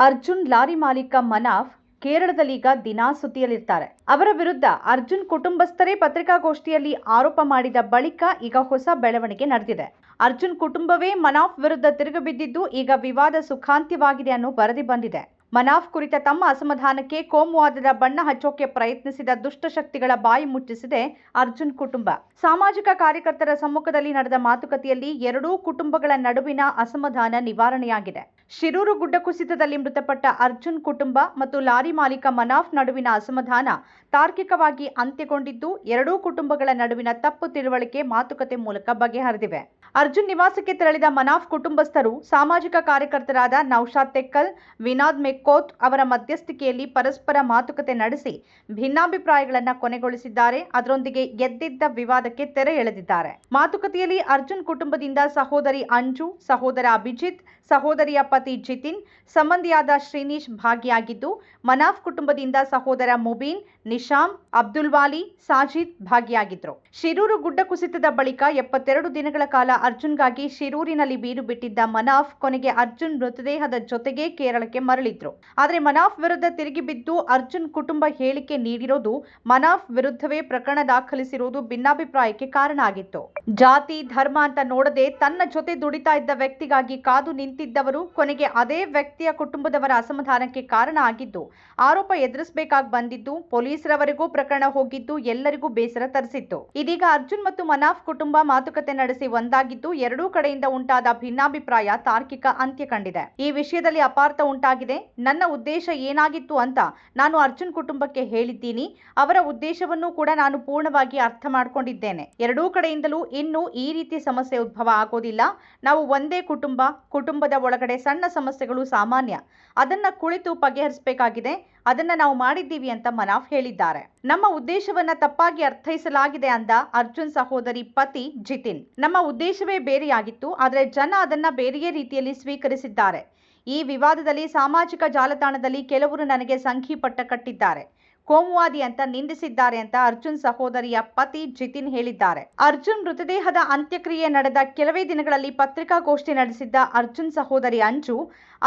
Arjun lorry ಮಾಲೀಕ ಮನಾಫ್ ಕೇರಳದಲ್ಲೀಗ ದಿನಾ ಸುದ್ದಿಯಲ್ಲಿರ್ತಾರೆ. ಅವರ ವಿರುದ್ಧ ಅರ್ಜುನ್ ಕುಟುಂಬಸ್ಥರೇ ಪತ್ರಿಕಾಗೋಷ್ಠಿಯಲ್ಲಿ ಆರೋಪ ಮಾಡಿದ ಬಳಿಕ ಈಗ ಹೊಸ ಬೆಳವಣಿಗೆ ನಡೆದಿದೆ. ಅರ್ಜುನ್ ಕುಟುಂಬವೇ ಮನಾಫ್ ವಿರುದ್ಧ ತಿರುಗಿಬಿದ್ದಿದ್ದು ಈಗ ವಿವಾದ ಸುಖಾಂತ್ಯವಾಗಿದೆ ಅನ್ನೋ ವರದಿ ಬಂದಿದೆ. ಮನಾಫ್ ಕುರಿತ ತಮ್ಮ ಅಸಮಾಧಾನಕ್ಕೆ ಕೋಮುವಾದದ ಬಣ್ಣ ಹಚ್ಚೋಕೆ ಪ್ರಯತ್ನಿಸಿದ ದುಷ್ಟಶಕ್ತಿಗಳ ಬಾಯಿ ಮುಚ್ಚಿಸಿದೆ ಅರ್ಜುನ್ ಕುಟುಂಬ. ಸಾಮಾಜಿಕ ಕಾರ್ಯಕರ್ತರ ಸಮ್ಮುಖದಲ್ಲಿ ನಡೆದ ಮಾತುಕತೆಯಲ್ಲಿ ಎರಡೂ ಕುಟುಂಬಗಳ ನಡುವಿನ ಅಸಮಾಧಾನ ನಿವಾರಣೆಯಾಗಿದೆ. ಶಿರೂರು ಗುಡ್ಡ ಕುಸಿತದಲ್ಲಿ ಮೃತಪಟ್ಟ ಅರ್ಜುನ್ ಕುಟುಂಬ ಮತ್ತು ಲಾರಿ ಮಾಲೀಕ ಮನಾಫ್ ನಡುವಿನ ಅಸಮಾಧಾನ ತಾರ್ಕಿಕವಾಗಿ ಅಂತ್ಯಗೊಂಡಿದ್ದು, ಎರಡೂ ಕುಟುಂಬಗಳ ನಡುವಿನ ತಪ್ಪು ತಿಳುವಳಿಕೆ ಮಾತುಕತೆ ಮೂಲಕ ಬಗೆಹರಿದಿವೆ. ಅರ್ಜುನ್ ನಿವಾಸಕ್ಕೆ ತೆರಳಿದ ಮನಾಫ್ ಕುಟುಂಬಸ್ಥರು, ಸಾಮಾಜಿಕ ಕಾರ್ಯಕರ್ತರಾದ ನೌಶಾದ್ ತೆಕ್ಕಲ್, ವಿನಾದ್ ಮೆಕ್ಕೋತ್ ಅವರ ಮಧ್ಯಸ್ಥಿಕೆಯಲ್ಲಿ ಪರಸ್ಪರ ಮಾತುಕತೆ ನಡೆಸಿ ಭಿನ್ನಾಭಿಪ್ರಾಯಗಳನ್ನು ಕೊನೆಗೊಳಿಸಿದ್ದಾರೆ. ಅದರೊಂದಿಗೆ ಗೆದ್ದಿದ್ದ ವಿವಾದಕ್ಕೆ ತೆರೆ ಎಳೆದಿದ್ದಾರೆ. ಮಾತುಕತೆಯಲ್ಲಿ ಅರ್ಜುನ್ ಕುಟುಂಬದಿಂದ ಸಹೋದರಿ ಅಂಜು, ಸಹೋದರ ಅಭಿಜಿತ್ ಸಹೋದರಿಯ ಪತಿ ಜಿತಿನ್, ಸಂಬಂಧಿಯಾದ ಶ್ರೀನೀಶ್ ಭಾಗಿಯಾಗಿದ್ದು, ಮನಾಫ್ ಕುಟುಂಬದಿಂದ ಸಹೋದರ ಮುಬೀನ್ ನಿಶಾಮ್ ಅಬ್ದುಲ್ ವಾಲಿ, ಸಾಜಿದ್ ಭಾಗಿಯಾಗಿದ್ರು. ಶಿರೂರು ಗುಡ್ಡ ಕುಸಿತದ ಬಳಿಕ ಎಪ್ಪತ್ತೆರಡು ದಿನಗಳ ಕಾಲ ಅರ್ಜುನ್ಗಾಗಿ ಶಿರೂರಿನಲ್ಲಿ ಬೀರು ಬಿಟ್ಟಿದ್ದ ಮನಾಫ್ ಕೊನೆಗೆ ಅರ್ಜುನ್ ಮೃತದೇಹದ ಜೊತೆಗೆ ಕೇರಳಕ್ಕೆ ಮರಳಿದ್ರು. ಆದರೆ ಮನಾಫ್ ವಿರುದ್ಧ ತಿರುಗಿ ಬಿದ್ದು ಅರ್ಜುನ್ ಕುಟುಂಬ ಹೇಳಿಕೆ ನೀಡಿರೋದು ಮನಾಫ್ ವಿರುದ್ಧವೇ ಪ್ರಕರಣ ದಾಖಲಿಸಿರುವುದು ಭಿನ್ನಾಭಿಪ್ರಾಯಕ್ಕೆ ಕಾರಣ ಆಗಿತ್ತು. ಜಾತಿ, ಧರ್ಮ ಅಂತ ನೋಡದೆ ತನ್ನ ಜೊತೆ ದುಡಿತಾ ಇದ್ದ ವ್ಯಕ್ತಿಗಾಗಿ ಕಾದು ನಿಂತಿದ್ದವರು ಕೊನೆಗೆ ಅದೇ ವ್ಯಕ್ತಿಯ ಕುಟುಂಬದವರ ಅಸಮಾಧಾನಕ್ಕೆ ಕಾರಣ ಆಗಿದ್ದು, ಆರೋಪ ಎದುರಿಸಬೇಕಾಗಿ ಬಂದಿದ್ದು, ಪೊಲೀಸರವರೆಗೂ ಪ್ರಕರಣ ಹೋಗಿದ್ದು, ಎಲ್ಲರಿಗೂ ಬೇಸರ ತರಿಸಿತ್ತು. ಇದೀಗ ಅರ್ಜುನ್ ಮತ್ತು ಮನಾಫ್ ಕುಟುಂಬ ಮಾತುಕತೆ ನಡೆಸಿ ಒಂದಾಗಿದ್ದು, ಎರಡೂ ಕಡೆಯಿಂದ ಉಂಟಾದ ಭಿನ್ನಾಭಿಪ್ರಾಯ ತಾರ್ಕಿಕ ಅಂತ್ಯ ಕಂಡಿದೆ. ಈ ವಿಷಯದಲ್ಲಿ ಅಪಾರ್ಥ ಉಂಟಾಗಿದೆ. ನನ್ನ ಉದ್ದೇಶ ಏನಾಗಿತ್ತು ಅಂತ ನಾನು ಅರ್ಜುನ್ ಕುಟುಂಬಕ್ಕೆ ಹೇಳಿದ್ದೀನಿ. ಅವರ ಉದ್ದೇಶವನ್ನು ಕೂಡ ನಾನು ಪೂರ್ಣವಾಗಿ ಅರ್ಥ ಮಾಡಿಕೊಂಡಿದ್ದೇನೆ. ಎರಡೂ ಕಡೆಯಿಂದಲೂ ಇನ್ನು ಈ ರೀತಿ ಸಮಸ್ಯೆ ಉದ್ಭವ ಆಗೋದಿಲ್ಲ. ನಾವು ಒಂದೇ ಕುಟುಂಬ ಕುಟುಂಬ ಕುಟುಂಬದ ಒಳಗಡೆ ಸಣ್ಣ ಸಮಸ್ಯೆಗಳು ಸಾಮಾನ್ಯ. ಅದನ್ನ ಕುಳಿತು ಬಗೆಹರಿಸಬೇಕಾಗಿದೆ. ಅದನ್ನ ನಾವು ಮಾಡಿದ್ದೀವಿ ಅಂತ ಮನಾಫ್ ಹೇಳಿದ್ದಾರೆ. ನಮ್ಮ ಉದ್ದೇಶವನ್ನ ತಪ್ಪಾಗಿ ಅರ್ಥೈಸಲಾಗಿದೆ ಅಂದ ಅರ್ಜುನ್ ಸಹೋದರಿ ಪತಿ ಜಿತಿನ್. ನಮ್ಮ ಉದ್ದೇಶವೇ ಬೇರೆಯಾಗಿತ್ತು, ಆದರೆ ಜನ ಅದನ್ನ ಬೇರೆಯೇ ರೀತಿಯಲ್ಲಿ ಸ್ವೀಕರಿಸಿದ್ದಾರೆ. ಈ ವಿವಾದದಲ್ಲಿ ಸಾಮಾಜಿಕ ಜಾಲತಾಣದಲ್ಲಿ ಕೆಲವರು ನನಗೆ ಸಂಖಿ ಪಟ್ಟ ಕಟ್ಟಿದ್ದಾರೆ. ಕೋಮುವಾದಿ ಅಂತ ನಿಂದಿಸಿದ್ದಾರೆ ಅಂತ ಅರ್ಜುನ್ ಸಹೋದರಿಯ ಪತಿ ಜಿತಿನ್ ಹೇಳಿದ್ದಾರೆ. ಅರ್ಜುನ್ ಮೃತದೇಹದ ಅಂತ್ಯಕ್ರಿಯೆ ನಡೆದ ಕೆಲವೇ ದಿನಗಳಲ್ಲಿ ಪತ್ರಿಕಾಗೋಷ್ಠಿ ನಡೆಸಿದ್ದ ಅರ್ಜುನ್ ಸಹೋದರಿ ಅಂಜು,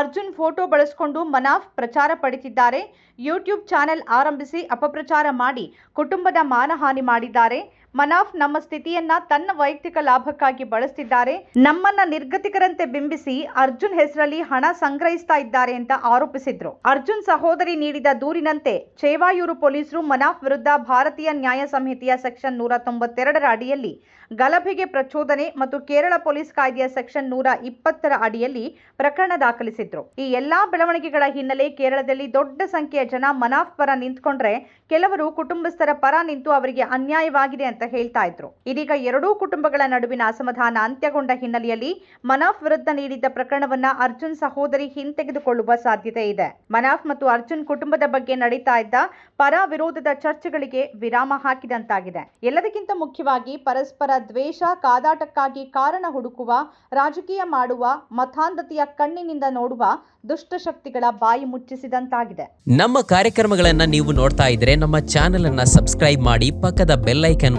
ಅರ್ಜುನ್ ಫೋಟೋ ಬಳಸಿಕೊಂಡು ಮನಾಫ್ ಪ್ರಚಾರ ಪಡಿತಿದ್ದಾರೆ. ಯೂಟ್ಯೂಬ್ ಚಾನೆಲ್ ಆರಂಭಿಸಿ ಅಪಪ್ರಚಾರ ಮಾಡಿ ಕುಟುಂಬದ ಮಾನಹಾನಿ ಮಾಡಿದ್ದಾರೆ. ಮನಾಫ್ ನಮ್ಮ ಸ್ಥಿತಿಯನ್ನ ತನ್ನ ವೈಯಕ್ತಿಕ ಲಾಭಕ್ಕಾಗಿ ಬಳಸ್ತಿದ್ದಾರೆ. ನಮ್ಮನ್ನ ನಿರ್ಗತಿಕರಂತೆ ಬಿಂಬಿಸಿ ಅರ್ಜುನ್ ಹೆಸರಲ್ಲಿ ಹಣ ಸಂಗ್ರಹಿಸ್ತಾ ಇದ್ದಾರೆ ಅಂತ ಆರೋಪಿಸಿದ್ರು. ಅರ್ಜುನ್ ಸಹೋದರಿ ನೀಡಿದ ದೂರಿನಂತೆ ಚೇವಾಯೂರು ಪೊಲೀಸರು ಮನಾಫ್ ವಿರುದ್ಧ ಭಾರತೀಯ ನ್ಯಾಯ ಸಂಹಿತೆಯ ಸೆಕ್ಷನ್ ನೂರ ತೊಂಬತ್ತೆರಡರ ಅಡಿಯಲ್ಲಿ ಗಲಭೆಗೆ ಪ್ರಚೋದನೆ ಮತ್ತು ಕೇರಳ ಪೊಲೀಸ್ ಕಾಯ್ದೆಯ ಸೆಕ್ಷನ್ ನೂರ ಇಪ್ಪತ್ತರ ಅಡಿಯಲ್ಲಿ ಪ್ರಕರಣ ದಾಖಲಿಸಿದ್ರು. ಈ ಎಲ್ಲಾ ಬೆಳವಣಿಗೆಗಳ ಹಿನ್ನೆಲೆ ಕೇರಳದಲ್ಲಿ ದೊಡ್ಡ ಸಂಖ್ಯೆಯ ಜನ ಮನಾಫ್ ಪರ ನಿಂತ್ಕೊಂಡ್ರೆ ಕೆಲವರು ಕುಟುಂಬಸ್ಥರ ಪರ ನಿಂತು ಅವರಿಗೆ ಅನ್ಯಾಯವಾಗಿದೆ ಅಂತ ಹೇಳ್ತಾ ಇದ್ರು. ಇದೀಗ ಎರಡೂ ಕುಟುಂಬಗಳ ನಡುವಿನ ಅಸಮಾಧಾನ ಅಂತ್ಯಗೊಂಡ ಹಿನ್ನೆಲೆಯಲ್ಲಿ ಮನಾಫ್ ವಿರುದ್ಧ ನೀಡಿದ್ದ ಪ್ರಕರಣವನ್ನ ಅರ್ಜುನ್ ಸಹೋದರಿ ಹಿಂತೆಗೆದುಕೊಳ್ಳುವ ಸಾಧ್ಯತೆ ಇದೆ. ಮನಾಫ್ ಮತ್ತು ಅರ್ಜುನ್ ಕುಟುಂಬದ ಬಗ್ಗೆ ನಡೀತಾ ಇದ್ದ ಪರ ವಿರೋಧದ ಚರ್ಚೆಗಳಿಗೆ ವಿರಾಮ ಹಾಕಿದಂತಾಗಿದೆ. ಎಲ್ಲದಕ್ಕಿಂತ ಮುಖ್ಯವಾಗಿ ಪರಸ್ಪರ ದ್ವೇಷ, ಕಾದಾಟಕ್ಕಾಗಿ ಕಾರಣ ಹುಡುಕುವ, ರಾಜಕೀಯ ಮಾಡುವ, ಮತಾಂಧತೆಯ ಕಣ್ಣಿನಿಂದ ನೋಡುವ ದುಷ್ಟಶಕ್ತಿಗಳ ಬಾಯಿ ಮುಚ್ಚಿಸಿದಂತಾಗಿದೆ. ನಮ್ಮ ಕಾರ್ಯಕ್ರಮಗಳನ್ನ ನೀವು ನೋಡ್ತಾ ಇದ್ರೆ ನಮ್ಮ ಚಾನೆಲ್ ಅನ್ನ ಸಬ್ಸ್ಕ್ರೈಬ್ ಮಾಡಿ ಪಕ್ಕದ ಬೆಲ್ ಐಕನ್